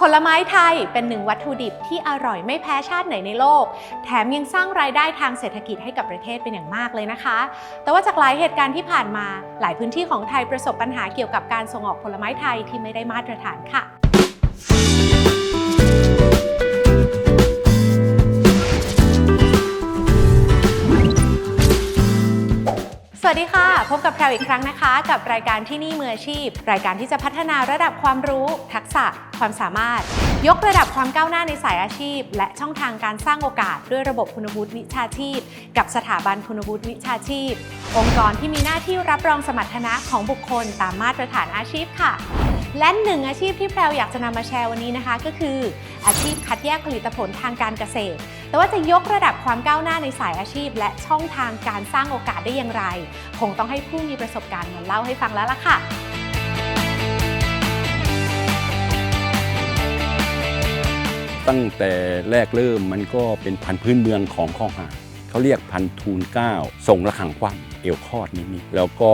ผลไม้ไทยเป็นหนึ่งวัตถุดิบที่อร่อยไม่แพ้ชาติไหนในโลก แถมยังสร้างรายได้ทางเศรษฐกิจให้กับประเทศเป็นอย่างมากเลยนะคะ แต่ว่าจากหลายเหตุการณ์ที่ผ่านมา หลายพื้นที่ของไทยประสบปัญหาเกี่ยวกับการส่งออกผลไม้ไทยที่ไม่ได้มาตรฐานค่ะ วัสดีค่ะ พบกับแพรวอีกครั้งนะคะ กับรายการที่นี่มืออาชีพ รายการที่จะพัฒนาระดับความรู้ ทักษะ ความสามารถ ยกระดับความก้าวหน้าในสายอาชีพ และช่องทางการสร้างโอกาส ด้วยระบบคุณวุฒิวิชาชีพ กับสถาบันคุณวุฒิวิชาชีพ องค์กรที่มีหน้าที่รับรองสมรรถนะของบุคคลตามมาตรฐานอาชีพค่ะ และหนึ่งอาชีพที่แพรวอยากจะนำมาแชร์วันนี้นะคะ ก็คืออาชีพคัดแยกผลิตผลทางการเกษตร แต่ว่าจะยกระดับความก้าวหน้าในสายอาชีพ และช่องทางการสร้างโอกาสได้อย่างไร คงต้องให้ผู้มีประสบการณ์มาเล่าให้ฟังแล้วล่ะค่ะตั้งแต่แรกเริ่มมันก็เป็นพันธุ์พื้นเมืองของข้อหาเขาเรียกพันธุ์ทูลเก้าทรงระขังคว่ำ เอวคอดนิดๆแล้วก็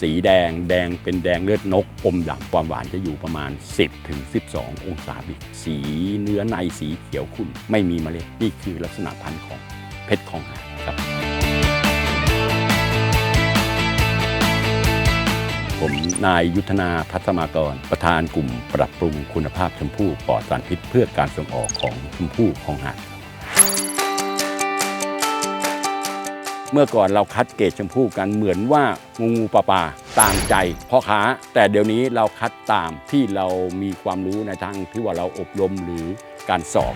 สีแดงแดงเป็นแดงเลือดนกอมดำความหวานจะอยู่ประมาณ 10ถึง12 องศาบิกสีเนื้อในสีเขียวขุ่นไม่มีเมล็ดนี่คือลักษณะพันธุ์ของเพชรของหาครับ ผมนายยุทธนาทัศมากร ประธานกลุ่มปรับปรุงคุณภาพชมพู่ปลอดสารพิษเพื่อการส่งออกของชมพู่ของหาด เมื่อก่อนเราคัดเกรดชมพู่กันเหมือนว่างูงูปลาปลาตามใจพ่อค้า แต่เดี๋ยวนี้เราคัดตามที่เรามีความรู้ในทางที่ว่าเราอบรมหรือการสอบ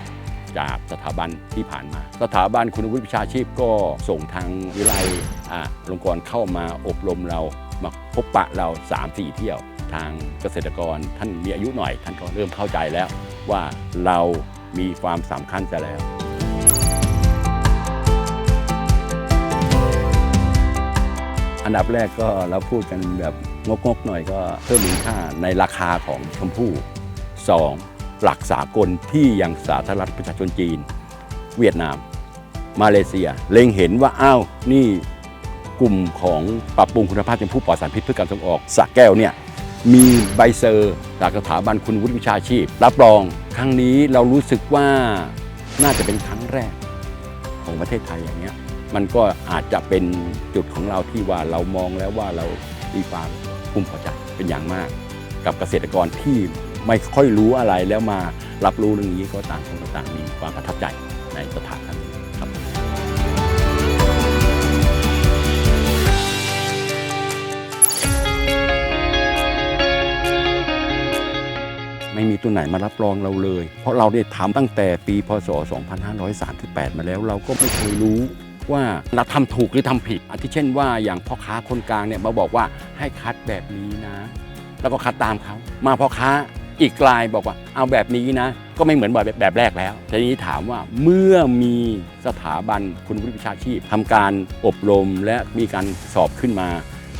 จากสถาบันที่ผ่านมา สถาบันคุณวุฒิวิชาชีพก็ส่งทางวิไลอ่าลงกรเข้ามาอบรมเรามาพบปะเรา 3-4 เที่ยว ทางเกษตรกรท่านมีอายุหน่อย ท่านก็เริ่มเข้าใจแล้วว่าเรามีความสำคัญจะแล้ว อันดับแรกก็เราพูดกันแบบงกๆหน่อยก็เพิ่มมูลค่าในราคาของชมพู่ 2. หลักสากลที่ยังสาธารณรัฐประชาชนจีน เวียดนาม มาเลเซีย เล็งเห็นว่าอ้าวนี่กลุ่มของปรับปรุงคุณภาพชมพู่ปลอดสารพิษเพื่อการส่งออกสระแก้วเนี่ยมีใบเซอร์จากสถาบันคุณวุฒิวิชาชีพ รับรองครั้งนี้เรารู้สึกว่าน่าจะเป็นครั้งแรกของประเทศไทยอย่างเงี้ย มันก็อาจจะเป็นจุดของเราที่ว่าเรามองแล้วว่าเรามีความภูมิพอใจเป็นอย่างมาก กับเกษตรกรที่ไม่ค่อยรู้อะไรแล้วมารับรู้เรื่องนี้ก็ต่างคนต่างมีความประทับใจในสถานที่นี้ครับไม่มีตัวไหนมารับรองเราเลย เพราะเราได้ทำตั้งแต่ปีพศ 2538 มาแล้วเราก็ไม่เคยรู้ ว่าเราทำถูกหรือทำผิดอาทิเช่นว่าอย่างพ่อค้าคนกลางเนี่ยมาบอกว่าให้คัดแบบนี้นะ แล้วก็คัดตามเขามาพ่อค้าอีกลายบอกว่าเอาแบบนี้นะ ก็ไม่เหมือนแบบแบบแรกแล้วทีนี้ถามว่าเมื่อมีสถาบันคุณวุฒิวิชาชีพทำการอบรมและมีการสอบขึ้นมา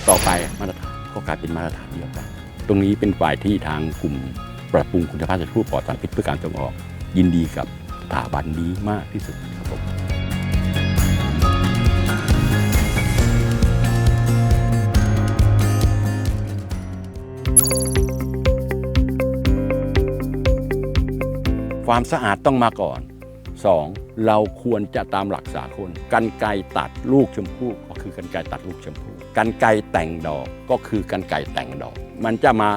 ต่อไปมาตรฐานก็กลายเป็นมาตรฐานเดียวกัน ตรงนี้เป็นฝ่ายที่ทางกลุ่มปรับปรุงคุณภาพชมพู่ปลอดสารพิษเพื่อการส่งออก ยินดีกับสถาบันนี้มากที่สุดครับผม ความสะอาดต้องมาก่อน 2. เราควรจะตามหลักสากลกันไกตัดลูกชมพู่ก็คือกันไกตัดลูกชมพู่กันไกแต่งดอกก็คือกันไกแต่งดอก มันจะมา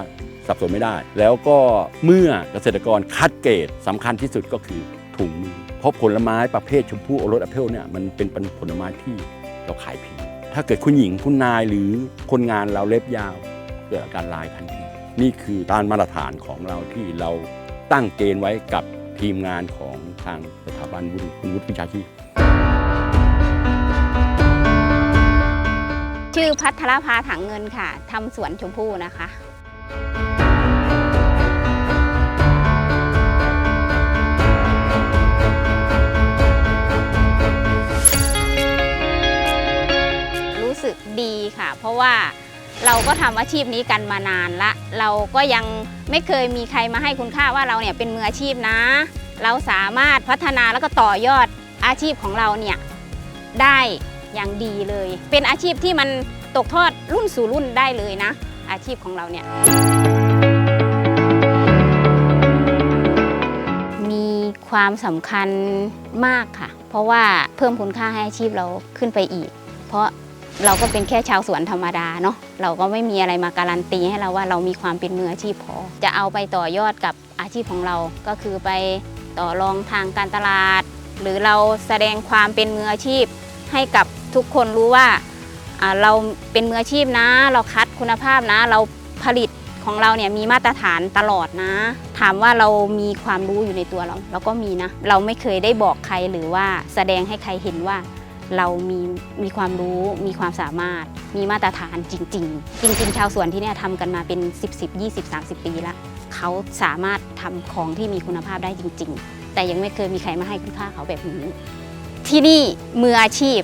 สับสนไม่ได้ แล้วก็เมื่อเกษตรกรคัดเกรดสำคัญที่สุดก็คือถุงมือเพราะผลไม้ประเภทชมพู่โอรสแอปเปิลเนี่ยมันเป็นผลไม้ที่เราขายผิดถ้าเกิดคุณหญิงคุณนายหรือคนงานเราเล็บยาว เกิดอาการลายทันทีนี่คือตามมาตรฐานของเราที่เราตั้งเกณฑ์ไว้กับ ทีมงานของทางสถาบันวุฒิคุณวุฒิวิชาชีพ ชื่อพัทรภาถังเงินค่ะทำสวนชมพู่นะคะรู้สึกดีค่ะ เพราะว่า เราก็ทำอาชีพนี้กันมานานละ เราก็ยังไม่เคยมีใครมาให้คุณค่าว่าเราเนี่ยเป็นมืออาชีพนะ เราสามารถพัฒนาแล้วก็ต่อยอดอาชีพของเราเนี่ยได้อย่างดีเลย เป็นอาชีพที่มันตกทอดรุ่นสู่รุ่นได้เลยนะ อาชีพของเราเนี่ยมีความสำคัญมากค่ะ เพราะว่าเพิ่มคุณค่าให้อาชีพเราขึ้นไปอีก เพราะ เราก็เป็นแค่ชาวสวนธรรมดาเนาะเราก็ไม่มีอะไรมาการันตีให้เราว่าเรามีความเป็นมืออาชีพพอ จะเอาไปต่อยอดกับอาชีพของเราก็คือไปต่อรองทางการตลาด หรือเราแสดงความเป็นมืออาชีพ ให้กับทุกคนรู้ว่าเราเป็นมืออาชีพนะ เราคัดคุณภาพนะ เราผลิตของเราเนี่ยมีมาตรฐานตลอดนะ ถามว่าเรามีความรู้อยู่ในตัวเรา เราก็มีนะ เราไม่เคยได้บอกใครหรือว่าแสดงให้ใครเห็นว่า เรามีมีความรู้มีความสามารถ มีมาตรฐานจริง ๆ จริง ๆ ชาวสวนที่เนี่ยทำกันมาเป็น 10 10 20 30 ปีละเขาสามารถทำของที่มีคุณภาพได้จริง ๆ แต่ยังไม่เคยมีใครมาให้คุณค่าเขาแบบนี้ ที่นี่มืออาชีพ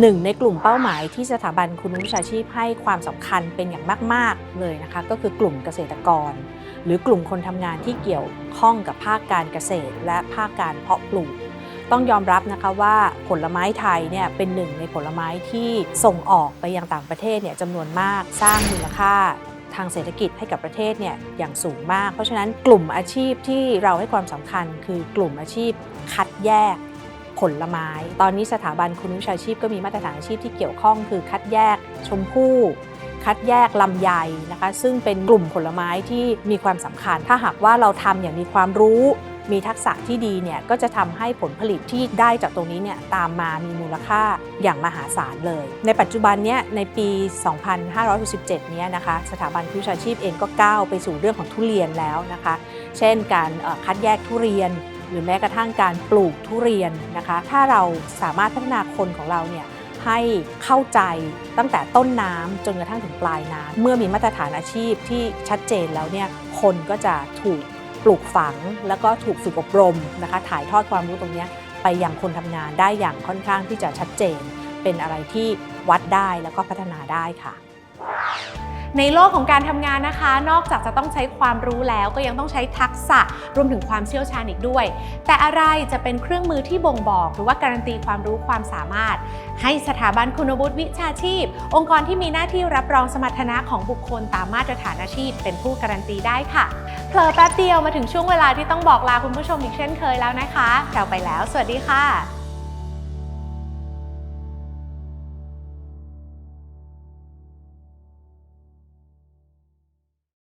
หนึ่งในกลุ่มเป้าหมายที่สถาบันคุณวิชาชีพให้ความสำคัญเป็นอย่างมาก ๆ เลยนะคะ ก็คือกลุ่มเกษตรกร หรือกลุ่มคนทำงานที่เกี่ยวข้องกับภาคการเกษตร และภาคการเพาะปลูก ต้องยอมรับนะคะว่าผลไม้ไทยเนี่ยเป็นหนึ่งในผลไม้ที่ส่งออกไปยังต่างประเทศเนี่ยจำนวนมากสร้างมูลค่าทางเศรษฐกิจให้กับประเทศเนี่ยอย่างสูงมาก เพราะฉะนั้นกลุ่มอาชีพที่เราให้ความสำคัญคือกลุ่มอาชีพคัดแยกผลไม้ ตอนนี้สถาบันคุณวิชาชีพก็มีมาตรฐานอาชีพที่เกี่ยวข้อง คือคัดแยกชมพู่คัดแยกลำไยนะคะ ซึ่งเป็นกลุ่มผลไม้ที่มีความสำคัญ ถ้าหากว่าเราทำอย่างมีความรู้ มีทักษะที่ดีเนี่ยก็จะทำให้ผลผลิตที่ได้จากตรงนี้เนี่ยตามมามีมูลค่าอย่างมหาศาลเลย ในปัจจุบันเนี้ยในปี 2567 เนี้ยนะคะสถาบันวิชาชีพเองก็ก้าวไปสู่เรื่องของทุเรียนแล้วนะคะ เช่นการคัดแยกทุเรียน หรือแม้กระทั่งการปลูกทุเรียนนะคะ ถ้าเราสามารถพัฒนาคนของเราเนี่ยให้เข้าใจตั้งแต่ต้นน้ำจนกระทั่งถึงปลายน้ำเมื่อมีมาตรฐานอาชีพที่ชัดเจนแล้วเนี่ยคนก็จะถูก ปลูกฝังแล้วก็ถูกฝึกอบรมนะคะถ่ายทอดความรู้ตรงนี้ไปยังคนทำงานได้อย่างค่อนข้างที่จะชัดเจน เป็นอะไรที่วัดได้แล้วก็พัฒนาได้ค่ะ ในโลกของการทำงานนะคะ นอกจากจะต้องใช้ความรู้แล้วก็ยังต้องใช้ทักษะรวมถึงความเชี่ยวชาญอีกด้วย แต่อะไรจะเป็นเครื่องมือที่บ่งบอก หรือว่าการันตีความรู้ความสามารถ ให้สถาบันคุณวุฒิวิชาชีพ องค์กรที่มีหน้าที่รับรองสมรรถนะของบุคคลตามมาตรฐานอาชีพ เป็นผู้การันตีได้ค่ะเผลอแป๊บเดียวมาถึงช่วงเวลาที่ต้องบอกลาคุณผู้ชมอีกเช่นเคยแล้วนะคะเราไปแล้ว สวัสดีค่ะ